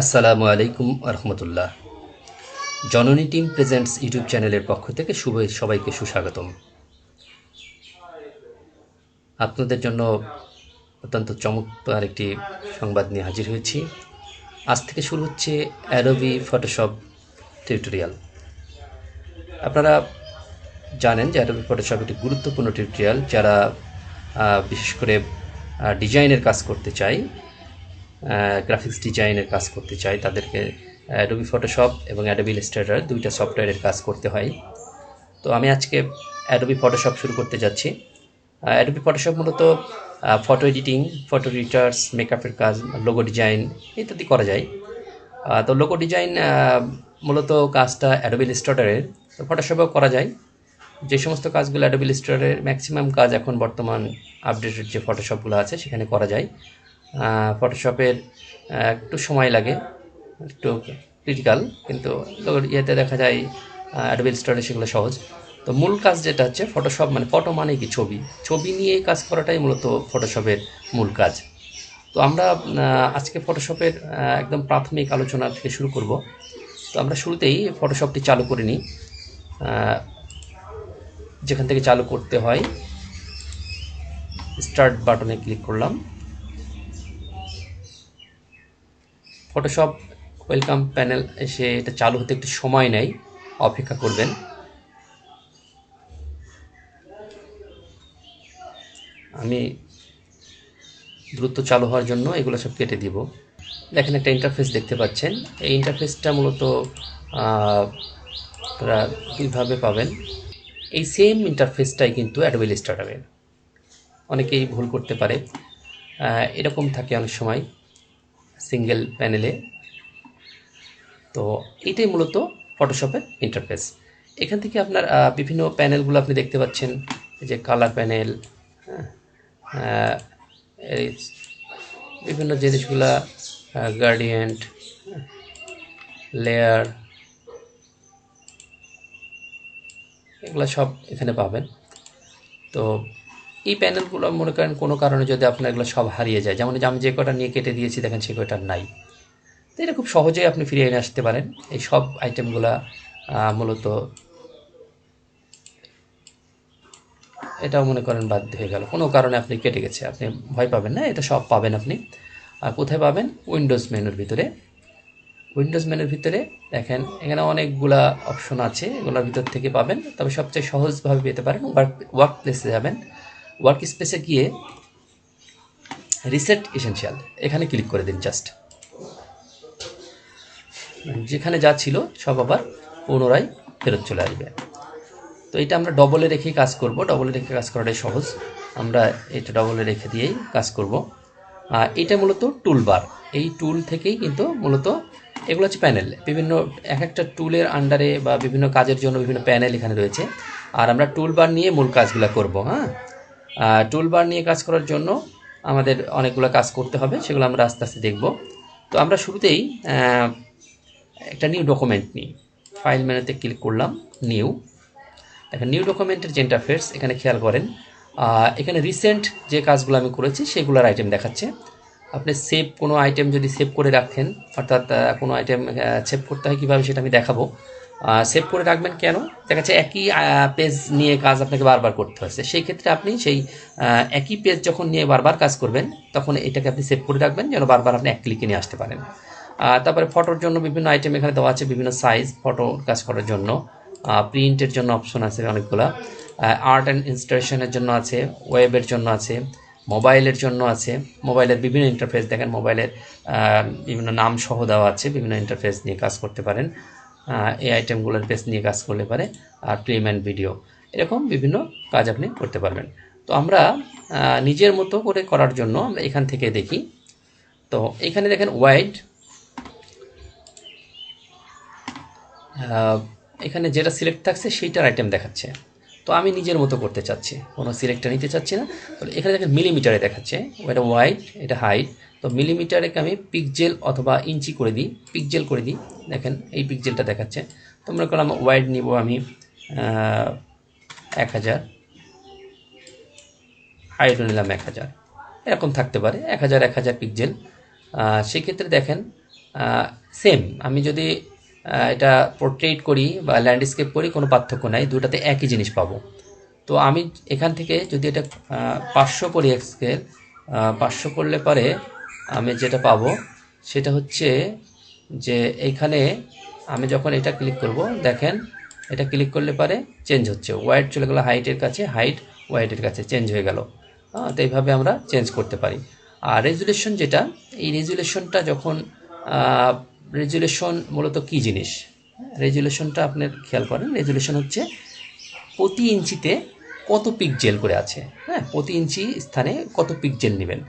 আসসালামু আলাইকুম রহমতুল্লাহ। জননী টিম প্রেজেন্টস ইউটিউব চ্যানেলের পক্ষ থেকে শুভ সবাইকে সুস্বাগতম। আপনাদের জন্য অত্যন্ত চমৎকার একটি সংবাদ নিয়ে হাজির হয়েছি। আজ থেকে শুরু হচ্ছে অ্যাডোবি ফটোশপ টিউটোরিয়াল আপনারা জানেন যে অ্যাডোবি ফটোশপ একটি গুরুত্বপূর্ণ টিউটোরিয়াল যারা বিশেষ করে ডিজাইনের কাজ করতে চায়। গ্রাফিক্স ডিজাইনের কাজ করতে চায়, তাদেরকে অ্যাডোবি ফটোশপ এবং অ্যাডোবি ইলাস্ট্রেটর দুইটা সফটওয়্যারের কাজ করতে হয়। তো আমি আজকে অ্যাডোবি ফটোশপ শুরু করতে যাচ্ছি। অ্যাডোবি ফটোশপ মূলত ফটো এডিটিং ফটো রিটার্স মেকআপের কাজ লোগো ডিজাইন ইত্যাদি করা যায়। তো লোগো ডিজাইন মূলত কাজটা অ্যাডোবি ইলাস্ট্রেটরের তো ফটোশপেও করা যায়। যে সমস্ত কাজগুলো অ্যাডোবি ইলাস্ট্রেটরের ম্যাক্সিমাম কাজ এখন বর্তমান আপডেটেড যে ফটোশপগুলো আছে, সেখানে করা যায়। ফটোশপের একটু সময় লাগে, একটু ক্রিটিক্যাল কিন্তু ইয়েতে দেখা যায় অ্যাডোবি ইলাস্ট্রেটরে সেগুলো সহজ। তো মূল কাজ যেটা হচ্ছে ফটোশপ মানে ফটো মানে কি? ছবি। ছবি নিয়ে কাজ করাটাই মূলত ফটোশপের মূল কাজ। তো আমরা আজকে ফটোশপের একদম প্রাথমিক আলোচনা থেকে শুরু করব। তো আমরা শুরুতেই ফটোশপটি চালু করে নিই। যেখান থেকে চালু করতে হয় স্টার্ট বাটনে ক্লিক করলাম। ফটোশপ ওয়েলকাম প্যানেল এসে এটা চালু হতে একটু সময় নেয়। অপেক্ষা করবেন। আমি দ্রুত চালু হওয়ার জন্য এগুলো সব কেটে দিব। দেখেন একটা ইন্টারফেস দেখতে পাচ্ছেন। এই ইন্টারফেসটা মূলত আপনারা কীভাবে পাবেন। এই সেম ইন্টারফেসটাই কিন্তু অ্যাডোবি স্টার্টারের অনেকেই ভুল করতে পারে। এরকম থাকে অনেক সময়। সিঙ্গেল প্যানেলে তো এটাই মূলত ফটোশপের ইন্টারফেস এখান থেকে আপনার বিভিন্ন প্যানেলগুলো আপনি দেখতে পাচ্ছেন। যে কালার প্যানেল বিভিন্ন জিনিসগুলা গার্ডিয়েন্ট লেয়ার এগুলো সব এখানে পাবেন। তো এই প্যানেলগুলো মনে করেন কোনো কারণে যদি আপনার এগুলো সব হারিয়ে যায়, যেমন আমি যে কটা নিয়ে কেটে দিয়েছি, দেখেন সে কটা নাই। তো এটা খুব সহজেই আপনি ফিরিয়ে নিয়ে আসতে পারেন। এই সব আইটেমগুলা মূলত এটাও মনে করেন বাদ হয়ে গেল। কোনো কারণে আপনি কেটে গেছে, আপনি ভয় পাবেন না, এটা সব পাবেন আপনি। আর কোথায় পাবেন? উইন্ডোজ মেনুর ভিতরে। উইন্ডোজ মেনুর ভিতরে দেখেন, এখানে অনেকগুলা অপশন আছে, এগুলোর ভিতর থেকে পাবেন। তবে সবচেয়ে সহজভাবে পেতে পারেন ওয়ার্ক ওয়ার্ক প্লেসে যাবেন। ওয়ার্ক স্পেসে গিয়ে রিসেট এসেনশিয়াল এখানে ক্লিক করে দিন জাস্ট যেখানে যা ছিল সব আবার পুনরায় ফেরত চলে আসবে। তো এটা আমরা ডবলে রেখেই কাজ করব। ডবলে রেখে কাজ করাটাই সহজ। আমরা এটা ডবলে রেখে দিয়েই কাজ করব। আর এটা মূলত টুলবার এই টুল থেকেই কিন্তু মূলত এগুলো হচ্ছে প্যানেল বিভিন্ন এক একটা টুলের আন্ডারে বা বিভিন্ন কাজের জন্য বিভিন্ন প্যানেল এখানে রয়েছে। আর আমরা টুলবার নিয়ে মূল কাজগুলো করব হ্যাঁ? টুলবার নিয়ে কাজ করার জন্য আমাদের অনেকগুলো কাজ করতে হবে, সেগুলো আমরা আস্তে আস্তে দেখব। তো আমরা শুরুতেই একটা নিউ ডকুমেন্ট নিই। ফাইল মেনুতে ক্লিক করলাম নিউ এখন নিউ ডকুমেন্টের যে ইন্টারফেস এখানে খেয়াল করেন এখানে রিসেন্ট যে কাজগুলো আমি করেছি, সেগুলোর আইটেম দেখাচ্ছে। আপনি সেভ কোনো আইটেম যদি সেভ করে রাখেন, অর্থাৎ কোনো আইটেম সেভ করতে হয়, কীভাবে সেটা আমি দেখাবো? সেভ করে রাখবেন কেন? দেখা যাচ্ছে একই পেজ নিয়ে কাজ আপনাকে বারবার করতে হচ্ছে সেই ক্ষেত্রে আপনি সেই একই পেজ যখন নিয়ে বারবার কাজ করবেন, তখন এটাকে আপনি সেভ করে রাখবেন যেন বারবার আপনি এক ক্লিকে নিয়ে আসতে পারেন। তারপরে ফটোর জন্য বিভিন্ন আইটেম এখানে দেওয়া আছে, বিভিন্ন সাইজ ফটো কাজ করার জন্য। প্রিন্টের জন্য অপশন আছে অনেকগুলা। আর্ট অ্যান্ড ইনস্টালেশনের জন্য আছে ওয়েবের জন্য আছে মোবাইলের জন্য আছে। মোবাইলের বিভিন্ন ইন্টারফেস দেখেন মোবাইলের বিভিন্ন নাম সহ দেওয়া আছে, বিভিন্ন ইন্টারফেস নিয়ে কাজ করতে পারেন। এই আইটেমগুলোর বেস নিয়ে কাজ করলে পারে, আর ফিল্ম অ্যান্ড ভিডিও এরকম বিভিন্ন কাজ আপনি করতে পারবেন। তো আমরা নিজের মতো করে করার জন্য আমরা এখান থেকে দেখি। তো এখানে দেখেন ওয়াইড এখানে যেটা সিলেক্ট থাকছে সেইটার আইটেম দেখাচ্ছে। তো আমি নিজের মতো করতে চাচ্ছি, কোনো সিলেক্টটা নিতে চাচ্ছি না। তো এখানে দেখেন মিলিমিটারে দেখাচ্ছে, এটা ওয়াইড এটা হাইট তো মিলিমিটারে আমি পিকজেল অথবা ইঞ্চি করে দিই পিকজেল করে দিই। দেখেন, এই পিকজেলটা দেখাচ্ছে। তো মনে করলাম ওয়াইড নিব আমি এক হাজার। হাইটও নিলাম এক হাজার। এরকম থাকতে পারে, এক হাজার এক হাজার পিকজেল সেক্ষেত্রে দেখেন সেম আমি যদি এটা পোর্ট্রেট করি বা ল্যান্ডস্কেপ করি, কোনো পার্থক্য নাই দুটাতে একই জিনিস পাবো। তো আমি এখান থেকে যদি এটা পাঁচশো করি এক্সকেল পাঁচশো করলে পরে আমি যেটা পাবো সেটা হচ্ছে যে এইখানে আমি যখন এটা ক্লিক করব দেখেন এটা ক্লিক করলে পারে চেঞ্জ হচ্ছে। ওয়াইড চলে গেলো হাইটের কাছে হাইট ওয়াইটের কাছে চেঞ্জ হয়ে গেল। হ্যাঁ, তো এইভাবে আমরা চেঞ্জ করতে পারি। আর রেজুলেশন যেটা এই রেজুলেশনটা যখন রেজুলেশন মূলত কী জিনিস? রেজুলেশনটা আপনার খেয়াল করেন রেজুলেশন হচ্ছে প্রতি ইঞ্চিতে কত পিক জেল করে আছে। হ্যাঁ প্রতি ইঞ্চি স্থানে কত পিক জেল নেবেন।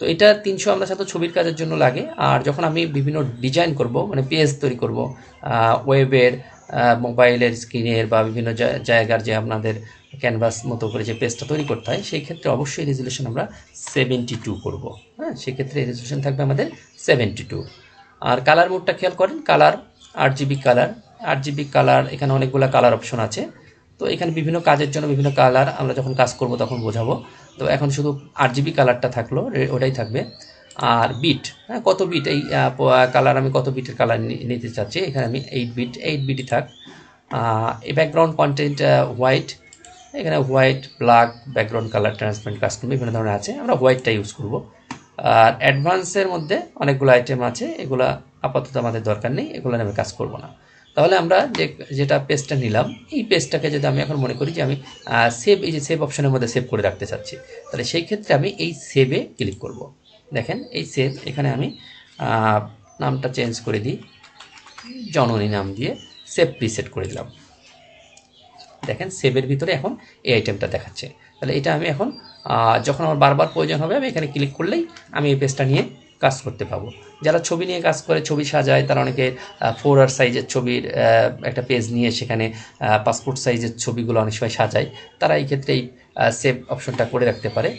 তো এটা তিনশো আমরা সাথে ছবির কাজের জন্য লাগে। আর যখন আমি বিভিন্ন ডিজাইন করব মানে পেজ তৈরি করব ওয়েবের মোবাইলের স্ক্রিনের বা বিভিন্ন জায়গার যে আপনাদের ক্যানভাস মতো করে যে পেজটা তৈরি করতে হয়, সেই ক্ষেত্রে অবশ্যই রেজুলেশন আমরা সেভেন্টি টু করব। হ্যাঁ সেক্ষেত্রে রেজুলেশন থাকবে আমাদের সেভেন্টি টু আর কালার মোডটা খেয়াল করেন কালার আট জিবি কালার আট জিবি কালার এখানে অনেকগুলো কালার অপশন আছে। তো এখানে বিভিন্ন কাজের জন্য বিভিন্ন কালার আমরা যখন কাজ করব তখন বোঝাবো। তো এখন শুধু আট জিবি কালারটা থাকল ওটাই থাকবে। আর বিট হ্যাঁ কত বিট এই কালার আমি কত বিটের কালার নিতে চাচ্ছি? এখানে আমি এইট বিট এইট বিটই থাক। এই ব্যাকগ্রাউন্ড কন্টেন্ট হোয়াইট এখানে white black background colour transparent custom বিভিন্ন ধরনের আছে। আমরা হোয়াইটটা ইউজ করব। আর অ্যাডভান্সের মধ্যে অনেকগুলো আইটেম আছে, এগুলা আপাতত আমাদের দরকার নেই, এগুলো আমি কাজ করব না। তাহলে আমরা যে, যেটা পেজটা নিলাম, এই পেজটাকে যদি আমি এখন মনে করি যে আমি সেভ এই যে সেভ অপশনের মধ্যে সেভ করে রাখতে চাচ্ছি, তাহলে সেই ক্ষেত্রে আমি এই সেভে ক্লিক করব। দেখেন, এই সেভ এখানে আমি নামটা চেঞ্জ করে দিই, জননী নাম দিয়ে সেভ প্রিসেট করে দিলাম। দেখেন সেভের ভিতরে এখন এই আইটেমটা দেখাচ্ছে। তাহলে এটা আমি এখন যখন আমার বারবার প্রয়োজন হবে, আমি এখানে ক্লিক করলেই আমি এই পেজটা নিয়ে কাজ করতে পাবো। যারা ছবি নিয়ে কাজ করে, ছবি সাজায়, তারা অনেকে ফোর আর সাইজের ছবির একটা পেজ নিয়ে সেখানে পাসপোর্ট সাইজের ছবিগুলো অনেক সময় সাজায়। তারা এই ক্ষেত্রে এই সেভ অপশনটা করে রাখতে পারে।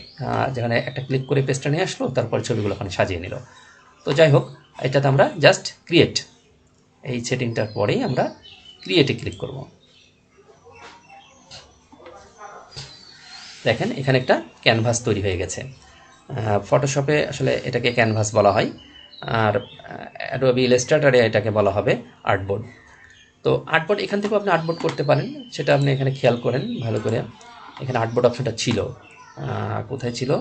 যেখানে একটা ক্লিক করে পেজটা নিয়ে আসলো, তারপরে ছবিগুলো ওখানে সাজিয়ে নিল। তো যাই হোক, এটাতে আমরা জাস্ট ক্রিয়েট এই সেটিংটার পরেই আমরা ক্রিয়েটে ক্লিক করব। দেখেন, এখানে একটা ক্যানভাস তৈরি হয়ে গেছে। ফটোশপে আসলে এটাকে ক্যানভাস বলা হয়, আর অ্যাডোবি ইলাস্ট্রেটরে এটাকে বলা হবে আর্টবোর্ড তো আর্টবোর্ড এখান থেকেও আপনি আর্টবোর্ড করতে পারেন, সেটা আপনি এখানে খেয়াল করেন ভালো করে। এখানে আর্টবোর্ড অপশনটা ছিল কোথায় ছিল?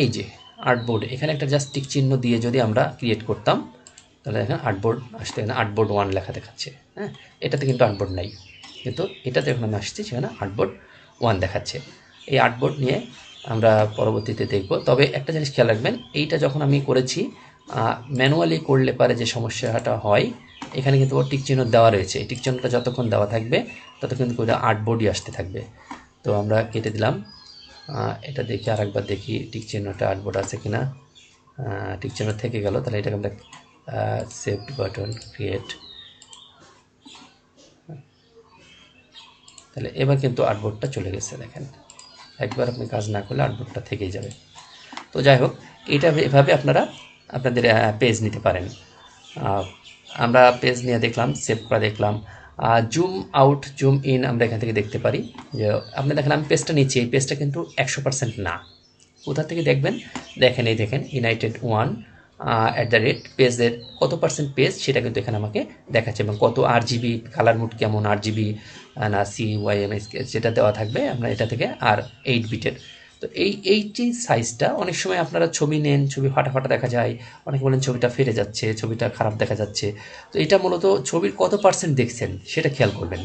এই যে আর্টবোর্ড এখানে একটা জাস্ট টিক চিহ্ন দিয়ে যদি আমরা ক্রিয়েট করতাম, তাহলে এখানে আর্টবোর্ড আসতে, এখানে আর্টবোর্ড ওয়ান লেখা দেখাচ্ছে হ্যাঁ? এটাতে কিন্তু আর্টবোর্ড নাই। কিন্তু এটাতে যখন আমি আসছি, সেখানে আর্টবোর্ড ওয়ান দেখাচ্ছে। এই আর্টবোর্ড নিয়ে আমরা পরবর্তীতে দেখব। তবে একটা জিনিস খেয়াল রাখবেন এইটা যখন আমি করেছি ম্যানুয়ালি করলে পারে যে সমস্যাটা হয় এখানে কিন্তু ওর টিক চিহ্ন দেওয়া রয়েছে। এই টিক চিহ্নটা যতক্ষণ দেওয়া থাকবে ততক্ষণ কিন্তু ওটা আর্টবোর্ডই আসতে থাকবে। তো আমরা কেটে দিলাম। এটা দেখি আর একবার দেখি টিক আর্ট বোর্ড আছে কিনা। আহ, টিক চিহ্ন থেকে গেল তাহলে এটাকে আমরা সেভ বাটন ক্রিয়েট। তাহলে এবার কিন্তু আর্টবোর্ডটা চলে গেছে দেখেন। একবার আপনি কাজ না করলে আর্টবোর্ডটা থেকেই যাবে। তো যাই হোক, এটা এভাবে আপনারা আপনাদের পেজ নিতে পারেন। আমরা পেজ নিয়ে দেখলাম সেভ করা দেখলাম। জুম আউট জুম ইন আমরা এখান থেকে দেখতে পারি। যে আপনি দেখেন, আমি পেজটা নিচ্ছি, এই পেজটা কিন্তু একশো পার্সেন্ট না। কোথা থেকে দেখবেন? দেখেন, এই দেখেন united one at the rate পেজের কত পার্সেন্ট পেজ সেটা কিন্তু এখানে আমাকে দেখাচ্ছে। এবং কত আর জিবি কালার মুড কেমন আর জিবি না সি ওয়াই এম এস যেটা দেওয়া থাকবে, আমরা এটা থেকে আর এইট বিটের তো এই এই যে সাইজটা অনেক সময় আপনারা ছবি নেন, ছবি ফাটা ফাটা দেখা যায়, অনেকে বলেন ছবিটা ফেটে যাচ্ছে, ছবিটা খারাপ দেখা যাচ্ছে। তো এটা মূলত ছবির কত পার্সেন্ট দেখছেন সেটা খেয়াল করবেন।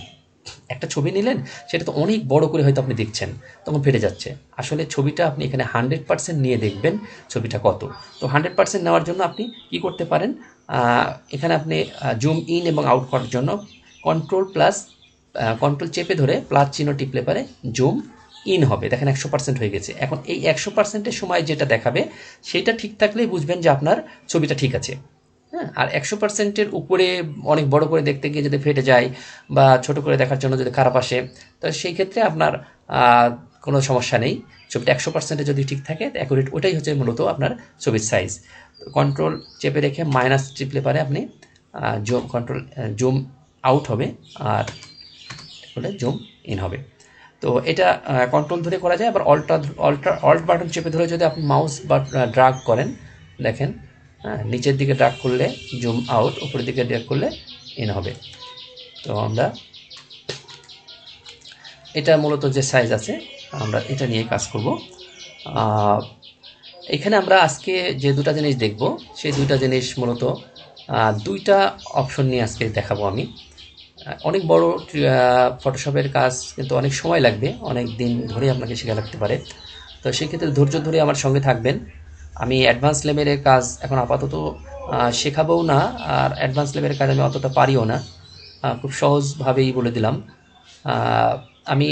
একটা ছবি নিলেন, সেটা তো অনেক বড় করে হয়তো আপনি দেখছেন, তখন ফেটে যাচ্ছে। আসলে ছবিটা আপনি এখানে হান্ড্রেড পার্সেন্ট নিয়ে দেখবেন ছবিটা কত। তো হান্ড্রেড পার্সেন্ট নেওয়ার জন্য আপনি কি করতে পারেন? এখানে আপনি জুম ইন এবং আউট করার জন্য কন্ট্রোল প্লাস কন্ট্রোল চেপে ধরে প্লাস চিহ্ন টিপলে পারে জুম ইন হবে। দেখেন একশো পার্সেন্ট হয়ে গেছে। এখন এই একশো পার্সেন্টের সময় যেটা দেখাবে, সেটা ঠিক থাকলেই বুঝবেন যে আপনার ছবিটা ঠিক আছে। হ্যাঁ আর একশো পার্সেন্টের উপরে অনেক বড় করে দেখতে গিয়ে যদি ফেটে যায় বা ছোট করে দেখার জন্য যদি খারাপ আসে, তো সেই ক্ষেত্রে আপনার কোনো সমস্যা নেই। ছবিটা একশো পার্সেন্টে যদি ঠিক থাকে অ্যাকুরেট ওটাই হচ্ছে মূলত আপনার ছবির সাইজ কন্ট্রোল চেপে রেখে মাইনাস টিপলে পারে আপনি জুম কন্ট্রোল জুম আউট হবে। আর হলে জুম ইন হবে। তো এটা কন্ট্রোল ধরে করা যায়, আবার অল্টা অল্টার অল্ট বাটন চেপে ধরে যদি আপনি মাউস বা ড্রাগ করেন, দেখেন হ্যাঁ নিচের দিকে ড্রাগ করলে জুম আউট উপরের দিকে ড্রাগ করলে ইন হবে। তো আমরা, এটা মূলত যে সাইজ আছে, আমরা এটা নিয়ে কাজ করব। এখানে আমরা আজকে যে দুটা জিনিস দেখব, সেই দুইটা জিনিস মূলত দুইটা অপশন নিয়ে আজকে দেখাবো আমি। অনেক বড় ফটোশপের কাজ কিন্তু অনেক সময় লাগবে, অনেক দিন ধরে আপনাকে শেখা লাগতে পারে। তো সেক্ষেত্রে ধৈর্য ধরে আমার সঙ্গে থাকবেন। আমি অ্যাডভান্স লেভেলের কাজ এখন আপাতত শেখাবও না, আর অ্যাডভান্স লেভেলের কাজ আমি অতটা পারিও না। খুব সহজভাবেই বলে দিলাম। আমি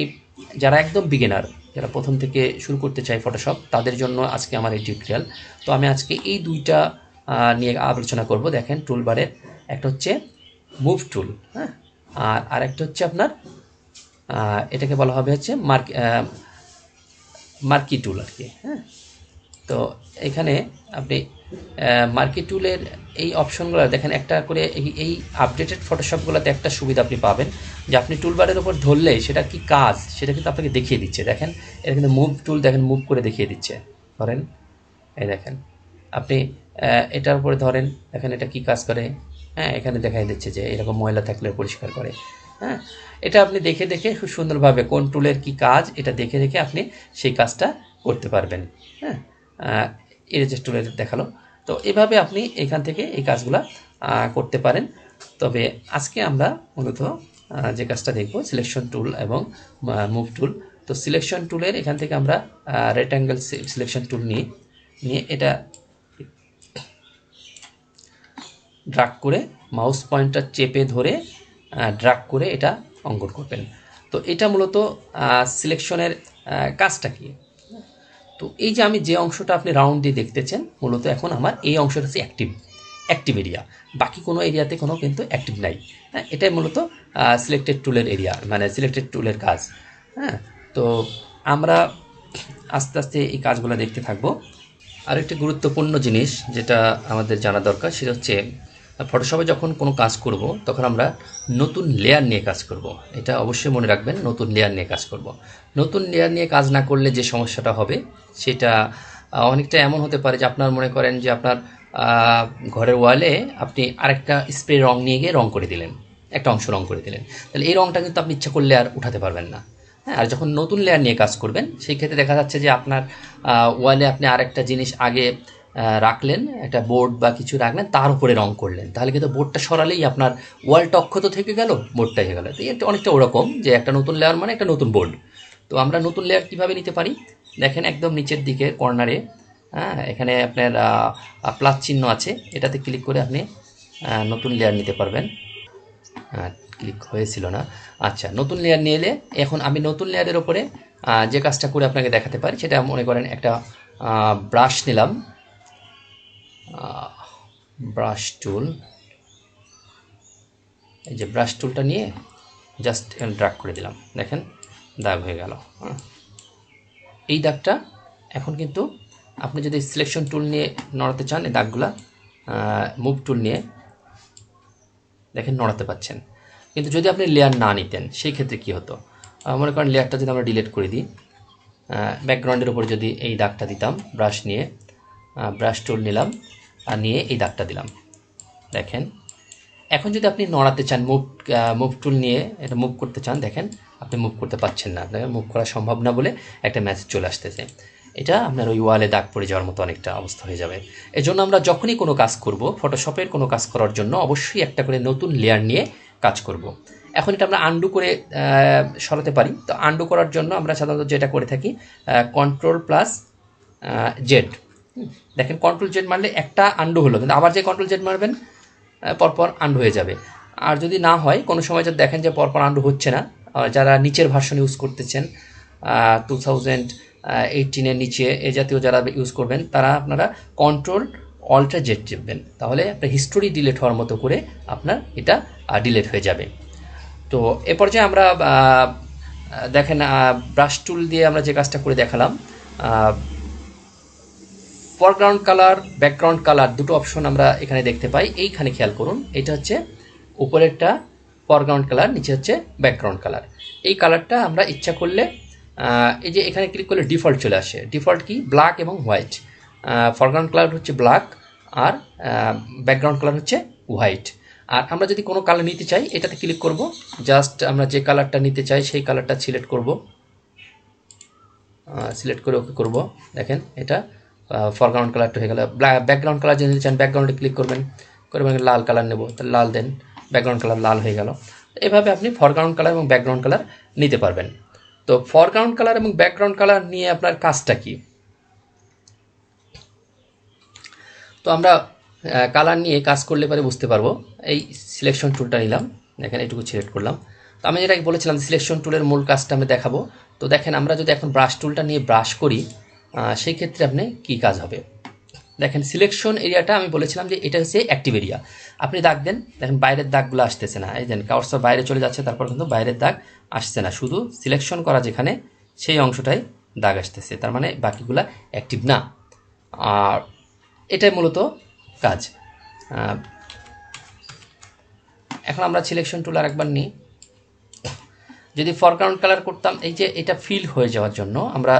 যারা একদম বিগিনার যারা প্রথম থেকে শুরু করতে চাই ফটোশপ তাদের জন্য আজকে আমার এই টিউটোরিয়াল তো আমি আজকে এই দুইটা নিয়ে আলোচনা করব। দেখেন টুলবারের একটা হচ্ছে মুভ টুল হ্যাঁ? আর আরেকটা হচ্ছে আপনার এটাকে বলা হবে হচ্ছে মার্ক মার্কি টুল আর কি হ্যাঁ? তো এখানে আপনি মার্কি টুলের এই অপশনগুলো দেখেন, একটা করে এই আপডেটেড ফটোশপগুলোতে একটা সুবিধা আপনি পাবেন যে আপনি টুলবারের উপর ধরলে সেটা কি কাজ, সেটা কিন্তু আপনাকে দেখিয়ে দিচ্ছে। দেখেন, এটা কিন্তু মুভ টুল দেখেন মুভ করে দেখিয়ে দিচ্ছে। ধরেন, এই দেখেন, আপনি এটার উপরে ধরেন, দেখেন এটা কি কাজ করে? হ্যাঁ এখানে দেখাই দিচ্ছে যে এরকম ময়লা থাকলে পরিষ্কার করে। হ্যাঁ এটা আপনি দেখে দেখে খুব সুন্দরভাবে কোন টুলের কি কাজ, এটা দেখে দেখে আপনি সেই কাজটা করতে পারবেন। হ্যাঁ ইরেজার টুলের দেখাল। তো এভাবে আপনি এখান থেকে এই কাজগুলা করতে পারেন। তবে আজকে আমরা মূলত যে কাজটা দেখব সিলেকশন টুল এবং মুভ টুল তো সিলেকশন টুলের এখান থেকে আমরা রেক্ট্যাঙ্গেল সিলেকশন টুল নিয়ে নিয়ে এটা ড্রাগ করে মাউস পয়েন্টটা চেপে ধরে ড্রাগ করে এটা অঙ্কন করবেন। তো এটা মূলত সিলেকশনের কাজটা কি? তো এই যে আমি যে অংশটা আপনি রাউন্ড দিয়ে দেখতেছেন, মূলত এখন আমার এই অংশটা হচ্ছে অ্যাক্টিভ অ্যাক্টিভ এরিয়া বাকি কোনো এরিয়াতে কোনো কিন্তু অ্যাক্টিভ নাই। হ্যাঁ এটাই মূলত সিলেক্টেড টুলের এরিয়া মানে সিলেক্টেড টুলের কাজ। হ্যাঁ তো আমরা আস্তে আস্তে এই কাজগুলো দেখতে থাকব। আর একটি গুরুত্বপূর্ণ জিনিস যেটা আমাদের জানা দরকার, সেটা হচ্ছে ফটোশপে যখন কোনো কাজ করব, তখন আমরা নতুন লেয়ার নিয়ে কাজ করব। এটা অবশ্যই মনে রাখবেন, নতুন লেয়ার নিয়ে কাজ করব। নতুন লেয়ার নিয়ে কাজ না করলে যে সমস্যাটা হবে, সেটা অনেকটা এমন হতে পারে যে আপনার মনে করেন যে আপনার ঘরের ওয়ালে আপনি আরেকটা স্প্রে রং নিয়ে গিয়ে রং করে দিলেন, একটা অংশ রং করে দিলেন। তাহলে এই রংটা কিন্তু আপনি ইচ্ছা করলে আর উঠাতে পারবেন না। হ্যাঁ আর যখন নতুন লেয়ার নিয়ে কাজ করবেন, সেই ক্ষেত্রে দেখা যাচ্ছে যে আপনার ওয়ালে আপনি আরেকটা জিনিস আগে রাখলেন, একটা বোর্ড বা কিছু রাখলেন, তার উপরে রং করলেন। তাহলে কিন্তু বোর্ডটা সরালেই আপনার ওয়ালটা অক্ষত থেকে গেল বোর্ডটা হয়ে গেল। তো এটা অনেকটা ওরকম যে একটা নতুন লেয়ার মানে একটা নতুন বোর্ড তো আমরা নতুন লেয়ার কীভাবে নিতে পারি? দেখেন একদম নিচের দিকে কর্নারে হ্যাঁ এখানে আপনার প্লাস চিহ্ন আছে। এটাতে ক্লিক করে আপনি নতুন লেয়ার নিতে পারবেন। ক্লিক হয়েছিল না। আচ্ছা নতুন লেয়ার নিয়ে এলে এখন আমি নতুন লেয়ারের ওপরে যে কাজটা করে আপনাকে দেখাতে পারি, সেটা মনে করেন একটা ব্রাশ নিলাম। ব্রাশ টুল এই যে ব্রাশ টুলটা নিয়ে জাস্ট ড্রাগ করে দিলাম। দেখেন, দাগ হয়ে গেল। এই দাগটা এখন কিন্তু আপনি যদি সিলেকশন টুল নিয়ে নড়াতে চান, এই দাগগুলা মুভ টুল নিয়ে দেখেন নড়াতে পাচ্ছেন। কিন্তু যদি আপনি লেয়ার না নিতেন, সেই ক্ষেত্রে কী হতো? মনে করেন লেয়ারটা যদি আমরা ডিলিট করে দিই ব্যাকগ্রাউন্ডের উপরে যদি এই দাগটা দিতাম ব্রাশ নিয়ে ব্রাশ টুল নিলাম আর নিয়ে এই দাগটা দিলাম। দেখেন, এখন যদি আপনি নড়াতে চান মুভ মুভ টুল নিয়ে এটা মুভ করতে চান, দেখেন, আপনি মুভ করতে পারছেন না। আপনাকে মুভ করা সম্ভব না বলে একটা মেসেজ চলে আসতেছে। এটা আপনার ওই ওয়ালে দাগ পড়ে যাওয়ার মতো অনেকটা অবস্থা হয়ে যাবে। এজন্য আমরা যখনই কোনো কাজ করব ফটোশপের কোনো কাজ করার জন্য অবশ্যই একটা করে নতুন লেয়ার নিয়ে কাজ করব। এখন এটা আমরা আন্ডু করে সরাতে পারি। তো আন্ডু করার জন্য আমরা সাধারণত যেটা করে থাকি কন্ট্রোল প্লাস জেড দেখেন কন্ট্রোল জেড মারলে একটা আন্ডু হলো, কিন্তু আবার যে কন্ট্রোল জেড মারবেন পরপর আন্ডু হয়ে যাবে। আর যদি না হয়, কোনো সময় যদি দেখেন যে পরপর আন্ডু হচ্ছে না যারা নিচের ভার্সন ইউজ করতেছেন টু থাউজেন্ড এইটিনের নিচে এ জাতীয় যারা ইউজ করবেন, তারা আপনারা কন্ট্রোল অল্ট্রা জেড চেপবেন। তাহলে আপনার হিস্টোরি ডিলেট হওয়ার মতো করে আপনার এটা ডিলেট হয়ে যাবে। তো এ পর্যায়ে আমরা দেখেন ব্রাশ টুল দিয়ে আমরা যে কাজটা করে দেখালাম ফরগ্রাউন্ড কালার ব্যাকগ্রাউন্ড কালার দুটো অপশন আমরা এখানে দেখতে পাই। এইখানে খেয়াল করুন, এটা হচ্ছে উপরেরটা ফরগ্রাউন্ড কালার নিচে হচ্ছে ব্যাকগ্রাউন্ড কালার এই কালারটা আমরা ইচ্ছা করলে এই যে এখানে ক্লিক করলে ডিফল্ট চলে আসে। ডিফল্ট কি? ব্ল্যাক এবং হোয়াইট ফরগ্রাউন্ড কালার হচ্ছে ব্ল্যাক আর ব্যাকগ্রাউন্ড কালার হচ্ছে হোয়াইট আর আমরা যদি কোনো কালার নিতে চাই, এটাতে ক্লিক করব। জাস্ট আমরা যে কালারটা নিতে চাই, সেই কালারটা সিলেক্ট করব। সিলেক্ট করে ওকে করব। দেখেন, এটা ফরগ্রাউন্ড কালারটা হয়ে গেল। ব্যাকগ্রাউন্ড কালার যদি চান ব্যাকগ্রাউন্ডে ক্লিক করবেন করবেন লাল কালার নেব, তাহলে লাল দেন ব্যাকগ্রাউন্ড কালার লাল হয়ে গেল। এভাবে আপনি ফরগ্রাউন্ড কালার এবং ব্যাকগ্রাউন্ড কালার নিতে পারবেন। তো ফরগ্রাউন্ড কালার এবং ব্যাকগ্রাউন্ড কালার নিয়ে আপনার কাজটা কি? তো আমরা কালার নিয়ে কাজ করলে পরে বুঝতে পারব। এই সিলেকশন টুলটা নিলাম, দেখেন এইটুকু সিলেক্ট করলাম। তো আমি যেটা বলেছিলাম সিলেকশন টুলের মূল কাজটা আমি দেখাবো। তো দেখেন, আমরা যদি এখন ব্রাশ টুলটা নিয়ে ব্রাশ করি সেই ক্ষেত্রে আপনি কি কাজ হবে? দেখেন সিলেকশন এরিয়াটা আমি বলেছিলাম যে এটা হচ্ছে অ্যাক্টিভ এরিয়া আপনি দাগ দেন, দেখেন বাইরের দাগগুলো আসতেছে না। এই দেন কাউন্সার বাইরে চলে যাচ্ছে, তারপর কিন্তু বাইরের দাগ আসছে না। শুধু সিলেকশন করা যেখানে, সেই অংশটাই দাগ আসতেছে। তার মানে বাকিগুলা অ্যাক্টিভ না। আর এটাই মূলত কাজ। এখন আমরা সিলেকশন টুল আর একবার নিই। যদি ফরগ্রাউন্ড কালার করতাম, এই যে এটা ফিল হয়ে যাওয়ার জন্য আমরা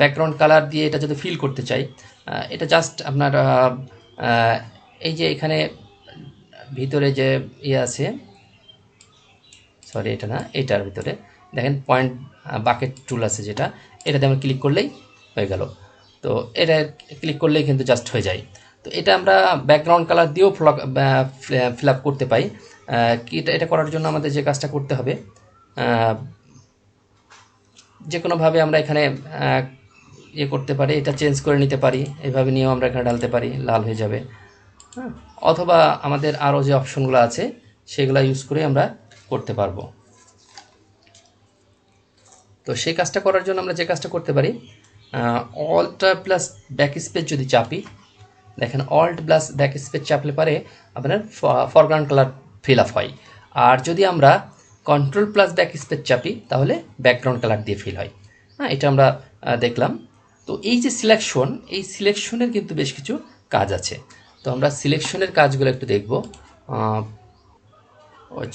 ব্যাকগ্রাউন্ড কালার দিয়ে এটা যদি ফিল করতে চাই এটা জাস্ট আপনার এই যে এখানে ভিতরে যে ইয়ে আছে সরি এটা না, এটার ভিতরে, দেখেন পয়েন্ট বাকেট টুল আছে যেটা, এটাতে আমরা ক্লিক করলেই হয়ে গেল। তো এটা ক্লিক করলেই কিন্তু জাস্ট হয়ে যায়। তো এটা আমরা ব্যাকগ্রাউন্ড কালার দিয়েও ফিল আপ করতে পাই কি এটা করার জন্য আমাদের যে কাজটা করতে হবে যে কোনোভাবে আমরা এখানে ইয়ে করতে পারি, এটা চেঞ্জ করে নিতে পারি, এভাবে নিয়েও আমরা এখানে ডালতে পারি, লাল হয়ে যাবে। হ্যাঁ অথবা আমাদের আরও যে অপশনগুলো আছে, সেগুলো ইউজ করে আমরা করতে পারব। তো সেই কাজটা করার জন্য আমরা যে কাজটা করতে পারি অল্টা প্লাস ব্যাক স্পেস যদি চাপি, দেখেন অল্ট প্লাস ব্যাক স্পেস চাপলে পারে আপনার ফরগ্রাউন্ড কালার ফিল আপ হয়। আর যদি আমরা কন্ট্রোল প্লাস ব্যাক স্পেস চাপি, তাহলে ব্যাকগ্রাউন্ড কালার দিয়ে ফিল হয়। হ্যাঁ এটা আমরা দেখলাম। তো এই যে সিলেকশন এই সিলেকশনের কিন্তু বেশ কিছু কাজ আছে। তো আমরা সিলেকশনের কাজগুলো একটু দেখব।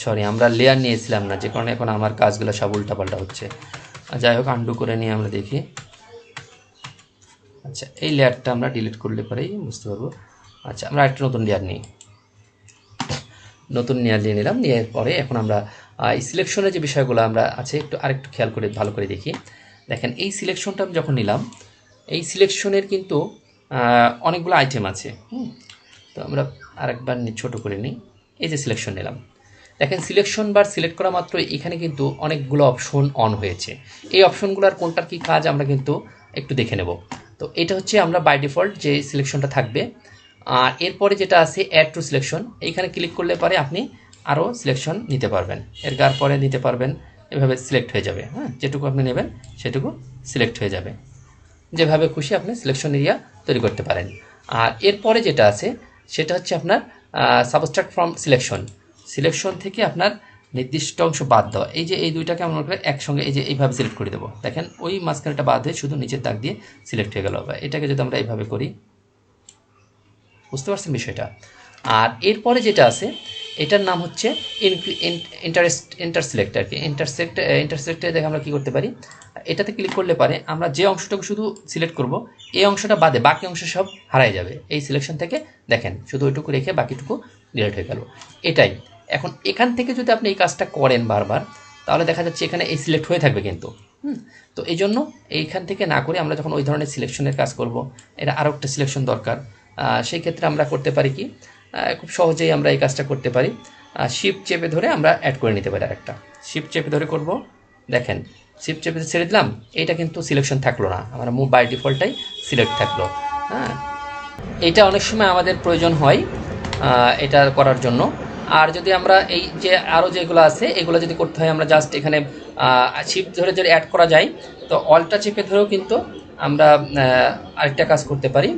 সরি আমরা লেয়ার নিয়েছিলাম না, যে কারণে এখন আমার কাজগুলো সব উল্টাপাল্টা হচ্ছে। যাই হোক আন্ডু করে নিয়ে আমরা দেখি। আচ্ছা এই লেয়ারটা আমরা ডিলিট করলে পরেই বুঝতে পারব। আচ্ছা আমরা একটা নতুন লেয়ার নিই। নতুন লেয়ার নিয়ে নিলাম, নিয়ে পরে এখন আমরা এই সিলেকশনের যে বিষয়গুলো আমরা আছে, একটু আরেকটু খেয়াল করে, ভালো করে দেখি। দেখেন, এই সিলেকশনটা আমি যখন নিলাম, এই সিলেকশনের কিন্তু অনেকগুলো আইটেম আছে তো আমরা আরেকবার ছোট করে নিই। এই যে সিলেকশন নিলাম। দেখেন সিলেকশন বার সিলেক্ট করা মাত্র এখানে কিন্তু অনেকগুলো অপশন অন হয়েছে। এই অপশনগুলোর কোনটার কি কাজ আমরা কিন্তু একটু দেখে নেব। তো এটা হচ্ছে আমরা বাই ডিফল্ট যে সিলেকশনটা থাকবে। আর এরপরে যেটা আছে অ্যাড টু সিলেকশন এইখানে ক্লিক করলে পরে আপনি আরও সিলেকশন নিতে পারবেন। এর গার পরে নিতে পারবেন, এভাবে সিলেক্ট হয়ে যাবে হ্যাঁ? যেটুকু আপনি নেবেন, সেটুকু সিলেক্ট হয়ে যাবে। যেভাবে খুশি আপনি সিলেকশন এরিয়া তৈরি করতে পারেন। আর এরপরে যেটা আছে, সেটা হচ্ছে আপনার সাবস্ট্রাক্ট ফ্রম সিলেকশন সিলেকশন থেকে আপনার নির্দিষ্ট অংশ বাদ দেওয়া। এই যে এই দুইটাকে মনে করি একসঙ্গে, এই যে এইভাবে সিলেক্ট করে দেবো। দেখেন, ওই মাঝখানেটা বাদ হয়ে শুধু নিচের দাগ দিয়ে সিলেক্ট হয়ে গেল। বা এটাকে যদি আমরা এইভাবে করি, বুঝতে পারছেন বিষয়টা? আর এরপরে যেটা আছে এটার নাম হচ্ছে ইন্টারেস্ট ইন্টারসিলেক্ট আর কি। ইন্টারসেক্ট ইন্টারসেক্টে দেখে আমরা কী করতে পারি? এটাতে ক্লিক করলে পারে আমরা যে অংশটাকে শুধু সিলেক্ট করব, এই অংশটা বাদে বাকি অংশ সব হারাই যাবে। এই সিলেকশন থেকে দেখেন, শুধু ওইটুকু রেখে বাকিটুকু ডিলিট হয়ে গেল। এটাই। এখন এখান থেকে যদি আপনি এই কাজটা করেন বারবার, তাহলে দেখা যাচ্ছে এখানে এই সিলেক্ট হয়ে থাকবে কিন্তু। হুম? তো এই জন্য এইখান থেকে না করে আমরা যখন ওই ধরনের সিলেকশনের কাজ করব এটা আরও একটা সিলেকশন দরকার সেই ক্ষেত্রে আমরা করতে পারি কি? খুব সহজেই আমরা এই কাজটা করতে পারি। শিপ চেপে ধরে আমরা অ্যাড করে নিতে পারি আরেকটা। শিপ চেপে ধরে করব। দেখেন শিপ চেপে ছেড়ে দিলাম। এটা কিন্তু সিলেকশন থাকল না। আমার মুভ বাই ডিফল্টটাই সিলেক্ট থাকল। হ্যাঁ? এটা অনেক সময় আমাদের প্রয়োজন হয় এটা করার জন্য। আর যদি আমরা এই যে আরও যেগুলো আছে, এগুলো যদি করতে হয়, আমরা জাস্ট এখানে শিপ ধরে যদি অ্যাড করা যায়, তো অলটা চেপে ধরেও কিন্তু আমরা আরেকটা কাজ করতে পারি।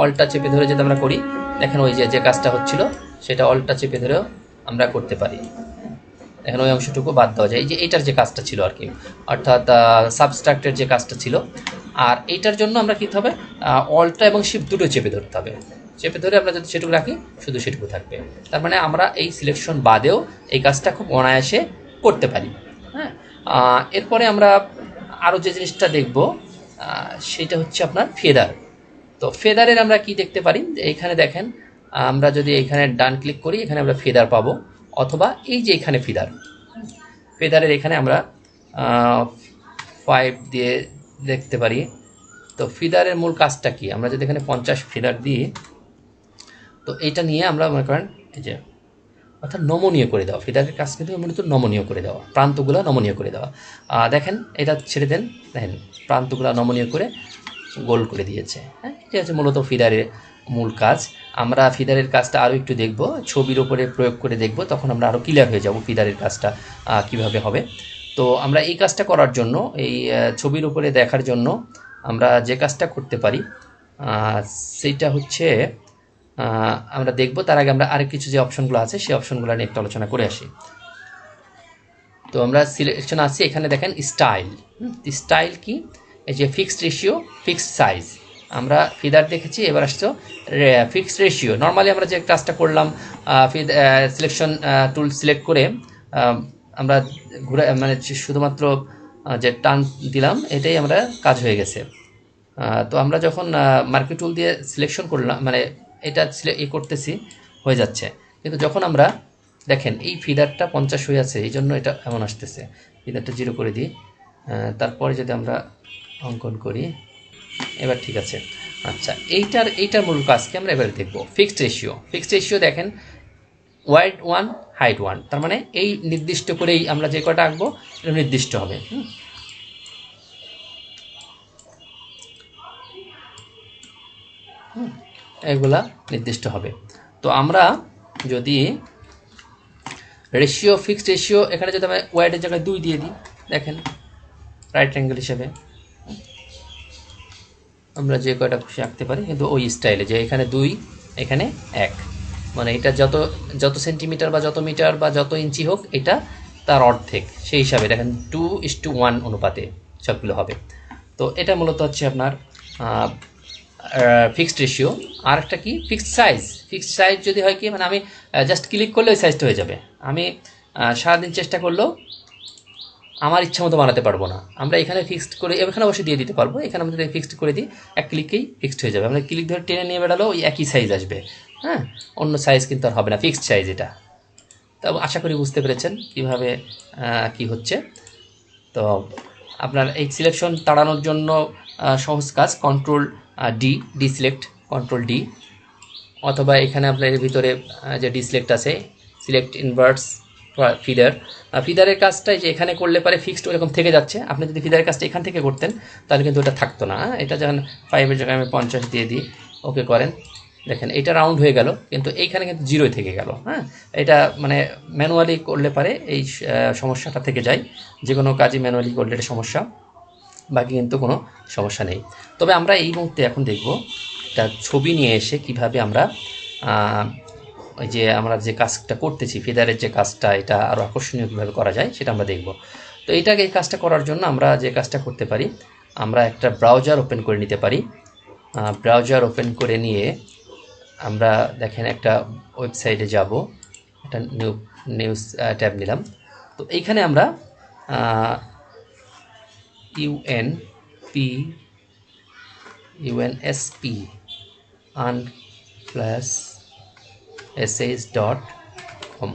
অলটা চেপে ধরে যদি আমরা করি দেখেন ওই যে যে কাজটা হচ্ছিল, সেটা অলটা চেপে ধরেও আমরা করতে পারি। এখন ওই অংশটুকু বাদ দেওয়া যায়। এই যে, এইটার যে কাজটা ছিল আর কি, অর্থাৎ সাবস্ট্রাক্টের যে কাজটা ছিল, আর এইটার জন্য আমরা কী হবে অলটা এবং শিপ দুটো চেপে ধরতে হবে। চেপে ধরে আমরা যদি সেটুকু রাখি, শুধু সেটুকু থাকবে। তার মানে আমরা এই সিলেকশন বাদেও এই কাজটা খুব অনায়াসে করতে পারি। হ্যাঁ? এরপরে আমরা আরও যে জিনিসটা দেখব সেটা হচ্ছে আপনার ফেদার তো ফেদারের আমরা কি দেখতে পারি? এইখানে দেখেন, আমরা যদি এখানে ডান ক্লিক করি, এখানে আমরা ফেদার পাবো। অথবা এই যে এখানে ফিদার, ফেদারের এখানে আমরা ফাইভ দিয়ে দেখতে পারি। তো ফিদারের মূল কাজটা কি? আমরা যদি এখানে পঞ্চাশ ফিদার দিই, তো এইটা নিয়ে আমরা মনে করেন, এই যে, অর্থাৎ নমনীয় করে দেওয়া। ফিদারের কাজ কিন্তু মূলত নমনীয় করে দেওয়া। প্রান্তগুলো নমনীয় করে দেওয়া। দেখেন, এটা ছেড়ে দেন, দেখেন, প্রান্তগুলো নমনীয় করে গোল করে দিয়েছে। হ্যাঁ এটা হচ্ছে মূলত ফিদারের মূল কাজ। আমরা ফিদারের কাজটা আরও একটু দেখব, ছবির ওপরে প্রয়োগ করে দেখব, তখন আমরা আরও ক্লিয়ার হয়ে যাব ফিদারের কাজটা কীভাবে হবে। তো আমরা এই কাজটা করার জন্য, এই ছবির উপরে দেখার জন্য আমরা যে কাজটা করতে পারি সেটা হচ্ছে আমরা দেখব তার আগে আমরা আরেক কিছু যে অপশনগুলো আছে, সেই অপশনগুলো নিয়ে একটু আলোচনা করে আসি। তো আমরা সিলেকশন আসছি, এখানে দেখেন স্টাইল স্টাইল কি? এই যে ফিক্সড রেশিও ফিক্সড সাইজ আমরা ফিদার দেখেছি, এবার আসছো ফিক্সড রেশিও নর্মালি আমরা যে কাজটা করলাম সিলেকশন টুল সিলেক্ট করে আমরা ঘুরে মানে শুধুমাত্র যে টান দিলাম, এটাই আমরা কাজ হয়ে গেছে। তো আমরা যখন মার্কেট টুল দিয়ে সিলেকশন করলাম মানে এটা ই করতেছি, হয়ে যাচ্ছে। কিন্তু যখন আমরা দেখেন, এই ফিদারটা পঞ্চাশ হয়ে আছে, এই জন্য এটা এমন আসতেছে। ফিদারটা জিরো করে দিই। তারপরে যদি আমরা অঙ্কন করি। এবার ঠিক আছে। আচ্ছা এইটার এইটার মূল কাজকে আমরা এবারে দেখব। ফিক্সড রেশিও ফিক্সড রেশিও দেখেন ওয়াইড ওয়ান হাইট ওয়ান তার মানে এই নির্দিষ্ট করেই আমরা যে কটা আঁকবো, এটা নির্দিষ্ট হবে। এগুলা নির্দিষ্ট হবে। তো আমরা যদি রেশিও ফিক্সড রেশিও এখানে যদি আমি ওয়াইডের জায়গায় দুই দিয়ে দিই, দেখেন রাইট অ্যাঙ্গেল হিসেবে। আমরা যে কয়টা খুশি আঁকতে পারি, কিন্তু ওই স্টাইলে যে এখানে দুই, এখানে এক। মানে এটা যত যত সেন্টিমিটার বা যত মিটার বা যত ইঞ্চি হোক, এটা তার অর্ধেক। সেই হিসাবে দেখেন টু ইস টু ওয়ান অনুপাতে সবগুলো হবে। তো এটা মূলত হচ্ছে আপনার ফিক্সড রেশিও আর একটা কি? ফিক্সড সাইজ ফিক্সড সাইজ যদি হয় কি মানে আমি জাস্ট ক্লিক করলে ওই সাইজটা হয়ে যাবে। আমি সারাদিন চেষ্টা করলেও আমার ইচ্ছা মতো বানাতে পারব না। আমরা এখানে ফিক্সড করে, এখানে অবশ্যই দিয়ে দিতে পারব। এখানে আমরা যদি ফিক্সড করে দিই, এক ক্লিকেই ফিক্সড হয়ে যাবে। আমরা ক্লিক ধরে টেনে নিয়ে বেড়ালো, ওই একই সাইজ আসবে। হ্যাঁ? অন্য সাইজ কিন্তু আর হবে না ফিক্সড সাইজ এটা। তো আশা করি বুঝতে পেরেছেন কীভাবে কি হচ্ছে। তো আপনার এই সিলেকশন তাড়ানোর জন্য সহজ কাজ control D D select control D অথবা এখানে আপনার ভিতরে যে ডিসলেক্ট আছে সিলেক্ট ইনভার্টস ফিডার ফিডারের কাজটা যে এখানে করলে পারে ফিক্সড ওরকম থেকে যাচ্ছে। আপনি যদি ফিডারের কাজটা এখান থেকে করতেন, তাহলে কিন্তু ওটা থাকতো না হ্যাঁ? এটা যখন ফাইভের জায়গায় আমি পঞ্চাশ দিয়ে দিই ওকে করেন। দেখেন, এটা রাউন্ড হয়ে গেল, কিন্তু এইখানে কিন্তু জিরোই থেকে গেল হ্যাঁ? এটা মানে ম্যানুয়ালি করলে পারে এই সমস্যাটা থেকে যায়। যে কোনো কাজই ম্যানুয়ালি করলে এটা সমস্যা, বাকি কিন্তু কোনো সমস্যা নেই। তবে আমরা এই মুহূর্তে এখন দেখব, একটা ছবি নিয়ে এসে কীভাবে আমরা ওই যে আমরা যে কাজটা করতেছি ফিদারের যে কাজটা, এটা আরও আকর্ষণীয় কীভাবে করা যায় সেটা আমরা দেখব। তো এটাকে এই কাজটা করার জন্য আমরা যে কাজটা করতে পারি, আমরা একটা ব্রাউজার ওপেন করে নিতে পারি। ব্রাউজার ওপেন করে নিয়ে আমরা দেখেন একটা ওয়েবসাইটে যাব, একটা নিউ নিউজ ট্যাব নিলাম। তো এইখানে আমরা UN P UNSP unsplash dot com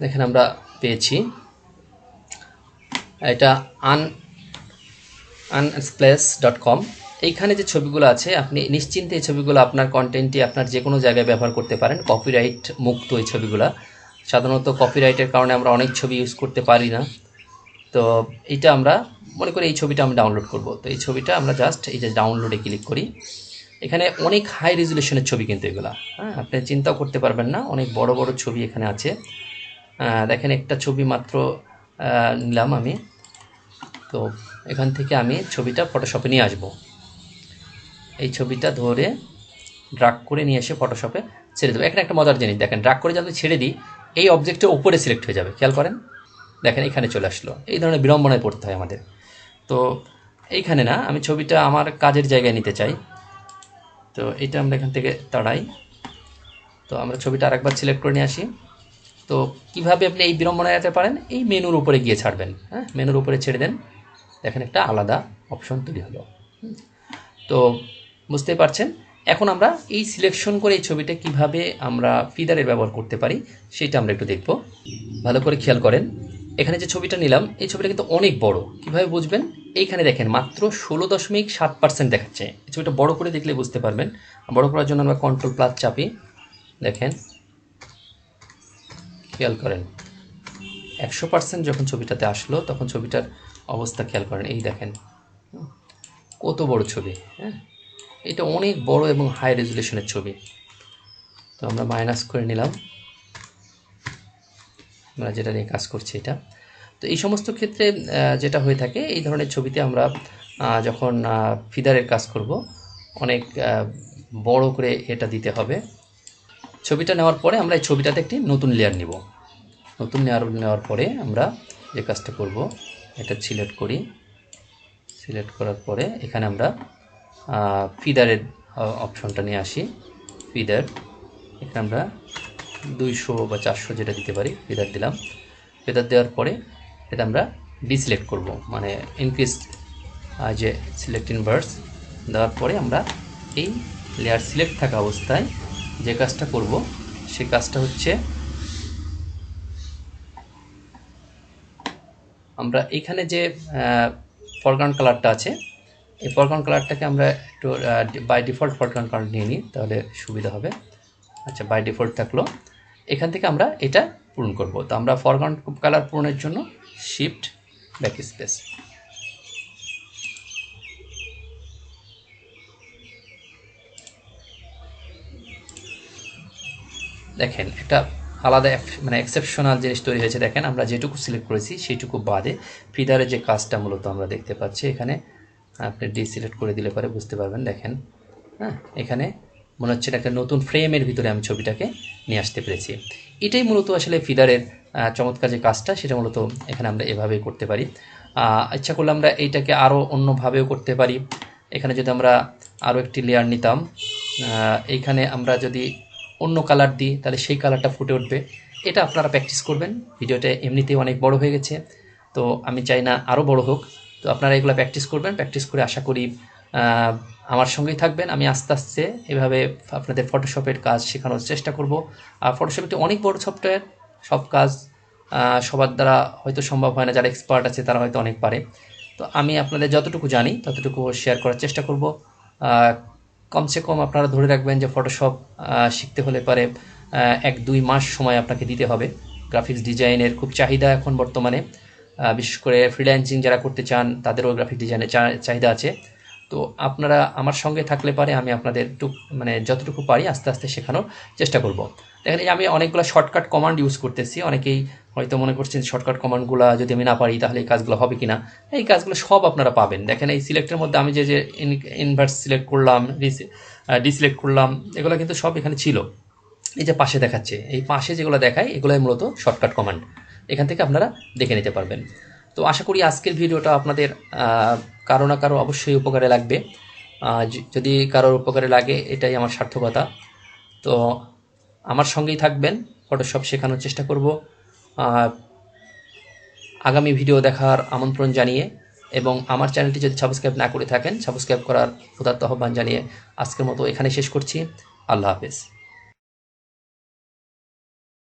দেখেন আমরা পেয়েছি। এটা আন আনস্প্লেস ডট কম এইখানে যে ছবিগুলো আছে, আপনি নিশ্চিন্তে এই ছবিগুলো আপনার কন্টেন্টে আপনার যে কোনো জায়গায় ব্যবহার করতে পারেন। কপিরাইট মুক্ত এই ছবিগুলো। সাধারণত কপিরাইটের কারণে আমরা অনেক ছবি ইউজ করতে পারি না। তো এইটা আমরা, মনে করি এই ছবিটা আমি ডাউনলোড করব। তো এই ছবিটা আমরা জাস্ট এই যে ডাউনলোডে ক্লিক করি। এখানে অনেক হাই রেজুলেশনের ছবি কিন্তু এগুলা। হ্যাঁ আপনি চিন্তাও করতে পারবেন না, অনেক বড় বড় ছবি এখানে আছে। দেখেন একটা ছবি মাত্র নিলাম আমি। তো এখান থেকে আমি ছবিটা ফটোশপে নিয়ে আসব। এই ছবিটা ধরে ড্রাগ করে নিয়ে এসে ফটোশপে ছেড়ে দেবো। এখানে একটা মজার জিনিস, দেখেন ড্রাগ করে যদি ছেড়ে দিই, এই অবজেক্টের উপরে সিলেক্ট হয়ে যাবে। খেয়াল করেন? দেখেন, এখানে চলে আসলো। এই ধরনের বিড়ম্বনায় পড়তে হয় আমাদের। তো এইখানে না, আমি ছবিটা আমার কাজের জায়গায় নিতে চাই। তো এটা আমরা এখান থেকে তাড়াই। তো আমরা ছবিটা আরেকবার সিলেক্ট করে নিয়ে আসি। তো কীভাবে আপনি এই বিড়ম্বনা এড়াতে পারেন? এই মেনুর উপরে গিয়ে ছাড়বেন হ্যাঁ? মেনুর উপরে ছেড়ে দেন। দেখেন, একটা আলাদা অপশন তৈরি হলো। তো বুঝতে পারছেন? এখন আমরা এই সিলেকশন করে এই ছবিটা কীভাবে আমরা ফিদারের ব্যবহার করতে পারি, সেটা আমরা একটু দেখব। ভালো করে খেয়াল করেন। এখানে যে ছবিটা নিলাম, এই ছবিটা কিন্তু অনেক বড়। কীভাবে বুঝবেন? এইখানে দেখেন, মাত্র ষোলো দশমিক সাত পার্সেন্ট দেখাচ্ছে। এই ছবিটা বড় করে দেখলে বুঝতে পারবেন। বড় করার জন্য আমরা কন্ট্রোল প্লাস চাপি। দেখেন। খেয়াল করেন। একশো পার্সেন্ট যখন ছবিটাতে আসলো, তখন ছবিটার অবস্থা খেয়াল করেন। এই দেখেন। কত বড় ছবি হ্যাঁ? এটা অনেক বড় এবং হাই রেজুলেশনের ছবি। তো আমরা মাইনাস করে নিলাম। আমরা যেটা নিয়ে কাজ করছি এটা। তো এই সমস্ত ক্ষেত্রে যেটা হয়ে থাকে, এই ধরনের ছবিতে আমরা যখন ফিদারের কাজ করব, অনেক বড় করে এটা দিতে হবে। ছবিটা নেওয়ার পরে আমরা এই ছবিটাতে একটি নতুন লেয়ার নিব। নতুন লেয়ার নেওয়ার পরে আমরা যে কাজটা করব, এটা সিলেক্ট করি। সিলেক্ট করার পরে এখানে আমরা ফিদারের অপশনটা নিয়ে আসি। ফিদার এখানে আমরা দুইশো বা চারশো যেটা দিতে পারি ফিদার দিলাম। ফিদার দেওয়ার পরে এটা আমরা ডিসিলেক্ট করব। মানে ইনক্রিজ যে সিলেক্ট ইনভার্স দেওয়ার পরে আমরা এই লেয়ার সিলেক্ট থাকা অবস্থায় যে কাজটা করব, সে কাজটা হচ্ছে আমরা এখানে যে ফরগ্রাউন্ড কালারটা আছে এই ফরগ্রাউন্ড কালারটাকে আমরা একটু বাই ডিফল্ট ফরগ্রাউন্ড কালার নিয়ে নিই, তাহলে সুবিধা হবে। আচ্ছা বাই ডিফল্ট থাকল। এখান থেকে আমরা এটা পূরণ করব। তো আমরা ফরগ্রাউন্ড কালার পূরণের জন্য শিফট ব্যাক স্পেস দেখেন, একটা আলাদা মানে এক্সেপশনাল জিনিস তৈরি হয়েছে। দেখেন, আমরা যেটুকু সিলেক্ট করেছি, সেইটুকু বাদে ফিদারের যে কাজটা মূলত আমরা দেখতে পাচ্ছি এখানে। আপনি ডিসিলেক্ট করে দিলে পরে বুঝতে পারবেন, দেখেন। হ্যাঁ এখানে মনে হচ্ছে একটা নতুন ফ্রেমের ভিতরে আমি ছবিটাকে নিয়ে আসতে পেরেছি। এটাই মূলত আসলে ফিদারের চমৎকার যে কাজটা, সেটা মূলত এখানে আমরা এভাবেই করতে পারি। ইচ্ছা করলে আমরা এইটাকে আরও অন্যভাবেও করতে পারি। এখানে যদি আমরা আরও একটি লেয়ার নিতাম এইখানে আমরা যদি অন্য কালার দিই, তাহলে সেই কালারটা ফুটে উঠবে। এটা আপনারা প্র্যাকটিস করবেন। ভিডিওটা এমনিতেই অনেক বড় হয়ে গেছে। তো আমি চাই না আরও বড় হোক। তো আপনারা এগুলো প্র্যাকটিস করবেন প্র্যাকটিস করে আশা করি আমার সঙ্গেই থাকবেন। আমি আস্তে আস্তে এভাবে আপনাদের ফটোশপের কাজ শেখানোর চেষ্টা করব। আর ফটোশপ একটি অনেক বড় সফটওয়্যার সব কাজ সবার দ্বারা হয়তো সম্ভব হয় না, যারা এক্সপার্ট আছে তারা হয়তো অনেক পারে। তো আমি আপনাদের যতটুকু জানি, ততটুকু শেয়ার করার চেষ্টা করব। কমসে কম আপনারা ধরে রাখবেন যে ফটোশপ শিখতে হলে পারে এক দুই মাস সময় আপনাকে দিতে হবে। গ্রাফিক্স ডিজাইনের খুব চাহিদা এখন বর্তমানে। বিশেষ করে ফ্রিল্যান্সিং যারা করতে চান, তাদেরও গ্রাফিক ডিজাইনের চাহিদা আছে। তো আপনারা আমার সঙ্গে থাকলে পারে আমি আপনাদের টুক মানে যতটুকু পারি আস্তে আস্তে শেখানোর চেষ্টা করব। দেখেন, এই আমি অনেকগুলো শর্টকাট কমান্ড ইউজ করতেছি। অনেকেই হয়তো মনে করছেন শর্টকাট কমান্ডগুলো যদি আমি না পারি, তাহলে এই কাজগুলো হবে কিনা? এই কাজগুলো সব আপনারা পাবেন। দেখেন, এই সিলেক্টের মধ্যে আমি যে যে ইনভার্স সিলেক্ট করলাম ডিসিলেক্ট করলাম, এগুলো কিন্তু সব এখানে ছিল। এই যে পাশে দেখাচ্ছে, এই পাশে যেগুলো দেখায়, এগুলোই মূলত শর্টকাট কমান্ড এখান থেকে আপনারা দেখে নিতে পারবেন। তো আশা করি আজকের ভিডিওটা আপনাদের কারও না কারও অবশ্যই উপকারে লাগবে। যদি কারোর উপকারে লাগে, এটাই আমার সার্থকতা। তো আমার সঙ্গেই থাকবেন, ফটোশপ শেখানোর চেষ্টা করব। আগামী ভিডিও দেখার আমন্ত্রণ জানিয়ে এবং আমার চ্যানেলটি যদি সাবস্ক্রাইব না করে থাকেন, সাবস্ক্রাইব করার উদাত্ত আহ্বান জানিয়ে আজকের মতো এখানে শেষ করছি। আল্লাহ হাফেজ।